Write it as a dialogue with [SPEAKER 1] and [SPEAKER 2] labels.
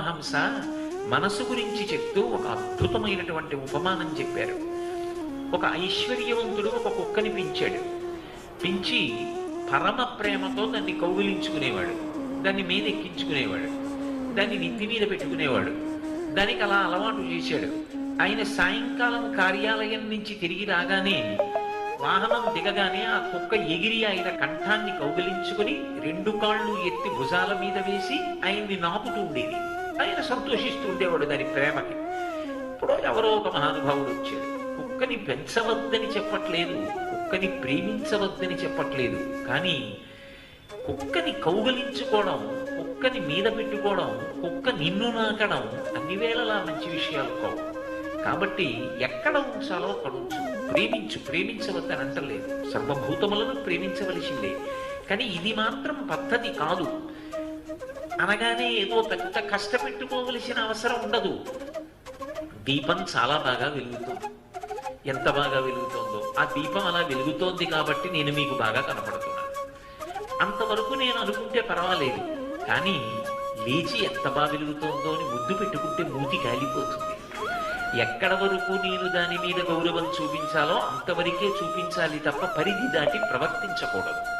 [SPEAKER 1] హంస మనసు గురించి చెప్తూ ఒక అద్భుతమైనటువంటి ఉపమానం చెప్పారు. ఒక ఐశ్వర్యవంతుడు ఒక కుక్కని పెంచాడు. పెంచి పరమ ప్రేమతో దాన్ని కౌగిలించుకునేవాడు. దాన్ని మీద ఎక్కించుకునేవాడు దాన్ని నెత్తి మీద పెట్టుకునేవాడు. దానికి అలా అలవాటు చేశాడు. ఆయన సాయంకాలం కార్యాలయం నుంచి తిరిగి రాగానే వాహనం దిగగానే ఆ కుక్క ఎగిరి ఆయన కంఠాన్ని కౌగిలించుకుని రెండు కాళ్ళు ఎత్తి భుజాల మీద వేసి ఆయన్ని నాపుతూ ఉండేది. ఆయన సంతోషిస్తూ ఉండేవాడు దాని ప్రేమకి. ఇప్పుడు ఎవరో ఒక మహానుభావుడు వచ్చాడు. కుక్కని పెంచవద్దని చెప్పట్లేదు కుక్కని ప్రేమించవద్దని చెప్పట్లేదు కానీ కుక్కని కౌగలించుకోవడం కుక్కని మీద పెట్టుకోవడం కుక్క నిన్ను నాకడం అన్ని వేళలా మంచి విషయాలు కావు. కాబట్టి ఎక్కడ ఉంచాలో అక్కడ ఉంచు. ప్రేమించు ప్రేమించవద్దని అంటలేదు. సర్వభూతములను ప్రేమించవలసిందే. కానీ ఇది మాత్రం పద్ధతి కాదు. అనగానే ఏదో పెద్ద కష్టపెట్టుకోవలసిన అవసరం ఉండదు. దీపం చాలా బాగా వెలుగుతుంది. ఎంత బాగా వెలుగుతోందో. ఆ దీపం అలా వెలుగుతోంది కాబట్టి నేను మీకు బాగా కనపడుతున్నాను. అంతవరకు నేను అనుకుంటే పర్వాలేదు. కానీ లేచి ఎంత బాగా వెలుగుతోందో అని ముద్దు పెట్టుకుంటే మూతి కాలిపోతుంది. ఎక్కడ వరకు నేను దాని మీద గౌరవం చూపించాలో అంతవరకే చూపించాలి తప్ప పరిధి దాటి ప్రవర్తించకూడదు.